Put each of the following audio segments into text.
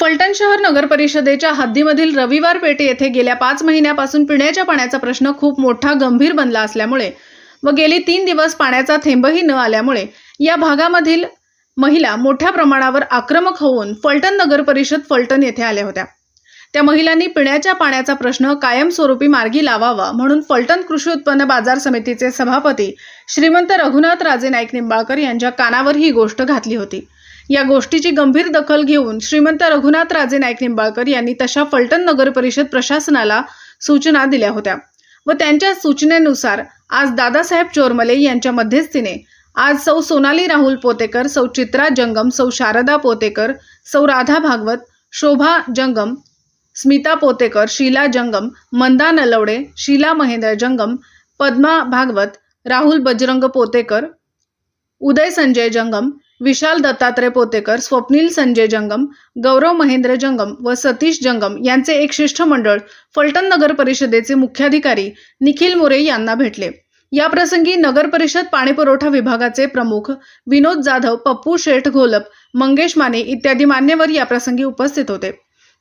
फलटण शहर नगर परिषदेच्या हद्दीमधील रविवार पेठे येथे गेल्या पाच महिन्यापासून पिण्याच्या पाण्याचा प्रश्न खूप मोठा गंभीर बनला असल्यामुळे व गेली तीन दिवस पाण्याचा थेंबही न आल्यामुळे या भागामधील महिला मोठ्या प्रमाणावर आक्रमक होऊन फलटण नगर परिषद फलटण येथे आल्या होत्या. त्या महिलांनी पिण्याच्या पाण्याचा प्रश्न कायमस्वरूपी मार्गी लावावा म्हणून फलटण कृषी उत्पन्न बाजार समितीचे सभापती श्रीमंत रघुनाथ राजे नाईक निंबाळकर यांच्या कानावर ही गोष्ट घातली होती. या गोष्टीची गंभीर दखल घेऊन श्रीमंत रघुनाथ राजे नाईक निंबाळकर यांनी तशा फलटण नगर परिषद प्रशासनाला सूचना दिल्या होत्या व त्यांच्या सूचनेनुसार आज दादासाहेब चोरमले यांच्या मध्यस्थीने आज सौ सोनाली राहुल पोतेकर सौ चित्रा जंगम सौ शारदा पोतेकर सौ राधा भागवत शोभा जंगम स्मिता पोतेकर शीला जंगम मंदा नलवडे शीला महेंद्र जंगम पद्मा भागवत राहुल बजरंग पोतेकर उदय संजय जंगम विशाल दत्तात्रय पोतेकर स्वप्नील संजय जंगम गौरव महेंद्र जंगम व सतीश जंगम यांचे एक शिष्टमंडळ फलटण नगर परिषदेचे मुख्याधिकारी निखिल मोरे यांना भेटले. याप्रसंगी नगर परिषद पाणीपुरवठा विभागाचे प्रमुख विनोद जाधव पप्पू शेठ घोलप मंगेश माने इत्यादी मान्यवर याप्रसंगी उपस्थित होते.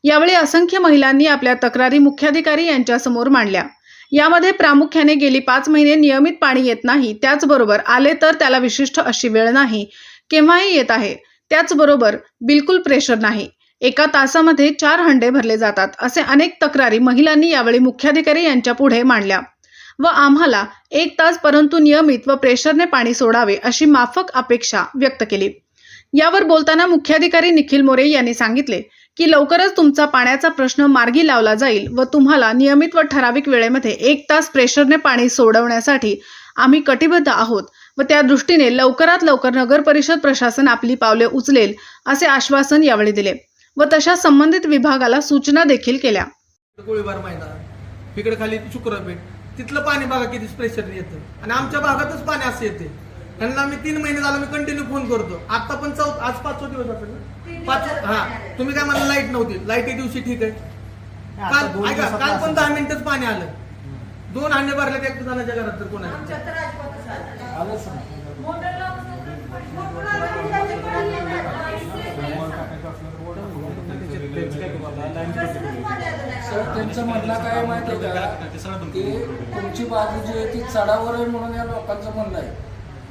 यावेळी असंख्य महिलांनी आपल्या तक्रारी मुख्याधिकारी यांच्यासमोर मांडल्या. यामध्ये प्रामुख्याने गेली पाच महिने नियमित पाणी येत नाही त्याचबरोबर आले तर त्याला विशिष्ट अशी वेळ नाही केव्हाही येत आहे. त्याचबरोबर बिलकुल प्रेशर नाही. एका तासामध्ये चार हंडे भरले जातात असे अनेक तक्रारी महिलांनी यावेळी मुख्याधिकारी यांच्या पुढे मांडल्या. व आम्हाला एक तास परंतु नियमित व प्रेशरने पाणी सोडावे अशी माफक अपेक्षा व्यक्त केली. यावर बोलताना मुख्याधिकारी निखिल मोरे यांनी सांगितले की लवकरच तुमचा पाण्याचा प्रश्न मार्गी लावला जाईल व तुम्हाला नियमित व ठराविक वेळेमध्ये एक तास प्रेशरने पाणी सोडवण्यासाठी आम्ही कटिबद्ध आहोत. व त्या दृष्टीने लवकरात लवकर नगर परिषद प्रशासन आपली पावले उचलेल असे आश्वासन यावेळी दिले. व तशा संबंधित विभागाला सूचना देखील केल्या. गोळीबार मैदान इकडे खाली शुक्रपेठ तिथलं पाणी बघा किती प्रेशर येतं. आणि आमच्या भागातच पाणी असं येते. त्यांना मी तीन महिने झालं मी कंटिन्यू फोन करतो. आता पण चौथ आज पाचवा दिवस असेल ना? पाच हा. तुम्ही काय मला लाइट नव्हती. लाइट दिवशी ठीक आहे. काल ऐका काल पण दहा मिनिटच पाणी आलं. दोन हांडे भरले एक जणांच्या घरात तर कोणाच्या सर. त्यांचं म्हणणं काय माहिती आहे का? की तुमची बाजू जी आहे ती चढावर आहे म्हणून या लोकांचं म्हणणं आहे.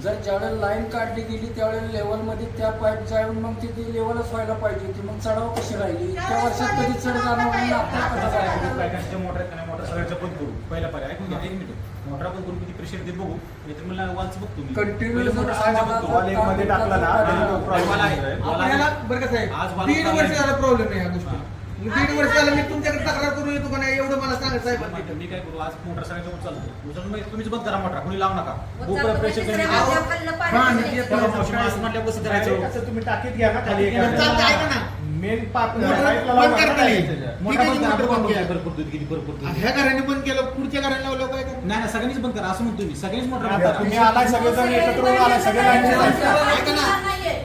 जर ज्यावेळेला लाईन काढली गेली त्यावेळेला लेवलमध्ये त्या पाईप जाऊन मग ती ती लेवलच व्हायला पाहिजे होती. मग चढाव कशी राहिली? इतक्या वर्षात कधी चढ जाणं म्हणून आपल्याला कसं जायचं काय काय मोटर आहेत का नाही मोटर सगळ्याच्या बंद करू. पहिला पर्याय ऐकून घ्या एक मिनिट मोटर बंद करून किती प्रेशर ते बघू. नाहीतर मला वाच बघतो मी. Continue पहिलं जर मोटर सगळ्याच्या बंद करू. आवाजात- वॉल एकमध्ये टाकला ना तरी तो problem मला आहे. मला आपल्याला बरं का आज मला वर्ष? झाला प्रॉब्लेम आहे ह्या गोष्टी दीड वर्ष झालं मी तुमच्याकडे तक्रार करून येतो का नाही एवढं मला सांगा साहेब आता मी काय करू आज मोटर सगळ्याच्या चालतो उचलून मग तुम्हीच बंद करा मोटर कोणी लावू नका. उचलतो भूपर प्रेशर म्हणजे कमी म्हटल्या कसं करायचं असं तुम्ही टाकीत घ्या ना खाली ऐका ना. मेन. ह्या घराने बंद केलं पुढच्या घराने लावलं काय का नाही नाही सगळ्यांनीच बंद करा असं म्हणतो मी. सगळ्यांनीच मोटर तुम्ही आलाय सगळेजण एकत्र होऊन आलाय सगळे लाईनचे जायचे. ऐका ना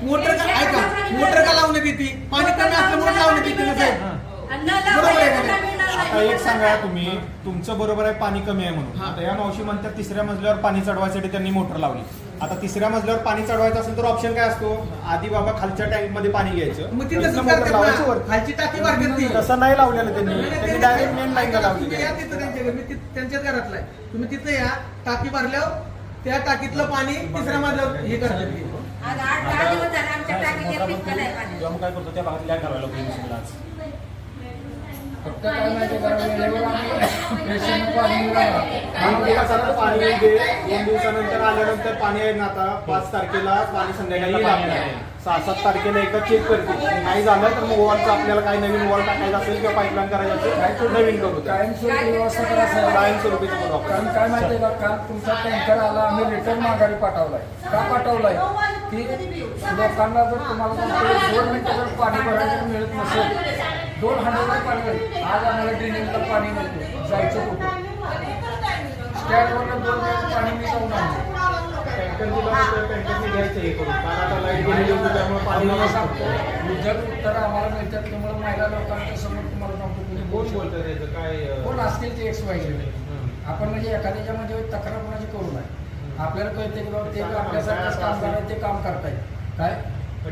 मोटर का ऐका मोटर का लावण्यात येते पाणी कमी असल्यामुळे लावण्यात येते ना साहेब बरोबर आहे का नाही? आता एक सांगा तुम्ही तुमचं बरोबर आहे पाणी कमी आहे म्हणून हा. आता या मावशी म्हणतात तिसऱ्या मजल्यावर पाणी चढवायसाठी त्यांनी मोटर लावली आता तिसऱ्या मजल्यावर पाणी चढवायचं असेल तर ऑप्शन काय असतो आधी बाबा खालच्या टँकमध्ये पाणी घ्यायचं मग ती नंतर तसंच मोटर लावायची करतात वर ना. खालची टाकी ती तसं नाही लावलेलं त्यांनी त्यांनी ते- डायरेक्ट मेन लाईनला ऐका ना, लावली तुम्ही या तिथं त्यांच्या घरी, मी तिथं- त्यांच्याच घरातला आहे तुम्ही तिथं या टाकी भरल्यावर त्या टाकीतलं पाणी तिसऱ्या मजल्यावर हे करतात ते. आज आठ दहा दिवस झाले आमच्या. आहे पाणी काय करतो त्या भागात लॅग घालायला लागतो मशीनला आज फक्त काय माहिती आहे पाणी दिवसानंतर येईल ते. दोन दिवसानंतर आल्यानंतर पाणी आहे ना आता? पाच तारखेला पाणी संध्याकाळी आपल्याला. सहा सात तारखेला एकदा चेक करते. नाही झालं तर मग वॉलचं आपल्याला काही नवीन वॉल टाकायचं असेल किंवा पाईपलाईन करायचं असेल तर नवीन करू कायमस्वरूपी व्यवस्था करायचं आहे. कायमस्वरूपीचं करू आपण. कारण काय माहितीये का? काल तुमचा टँकर आला आम्ही रिटर्न माघारी पाठवलाय. का पाठवलाय? की लोकांना जर तुम्हाला दोन मिनिटं जर पाणी भरायला मिळत नसेल दोन हजार मिळेल आज आम्हाला ड्रेनेजला पाणी मिळते. जायचं कुठं? स्टँडवरनं दोन मिनिट पाणी मी जाऊन होती पाणी आम्हाला. सांगतो. उद्योग उत्तर आम्हाला मिळतात त्यामुळे महिला लोकांच्या समोर तुम्हाला सांगतो कोण बोल बोलतोय त्याचं काय कोण असतील ते एक्स वाय झेड. हं. आपण म्हणजे एखाद्याच्या म्हणजे तक्रार कोणाची करू नये. आपल्याला कळते की बाबा ते आपल्यासारखंच कामगार आहे ते काम करतायत. काय?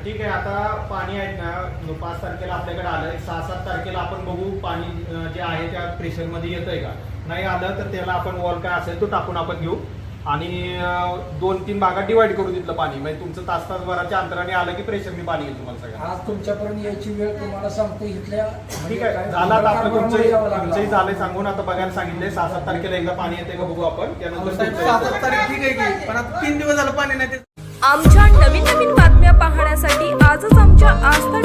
ठीक आहे आता पाणी आहेत ना पाच तारखेला आपल्याकडे आलं एक सहा सात तारखेला आपण बघू पाणी जे आहे त्या प्रेशरमध्ये येतंय का? नाही आलं तर त्याला आपण वॉल काय असेल तो टाकून आपण घेऊ. आणि दोन तीन भागात डिवाइड करू तिथलं पाणी. म्हणजे तुमचं तास तास भराच्या अंतराने आलं की प्रेशरने पाणी येईल तुम्हाला सगळं. आज तुमच्यापर्यंत यायची वेळ तुम्हाला सांगतो इथल्या. ठीक आहे झालं आता आपलं कारभारामुळे यावं तुमचंही झालंय सांगून आता बघायला सांगितलंय सहा सात तारखेला एकदा पाणी येते का बघू आपण. त्यानंतर तुमचं येतं. तारीख ठीक आहे पण आता तीन दिवस झालं पाणी नाही ते आमच्या नवीन नवीन बातम्या पाहण्यासाठी ask that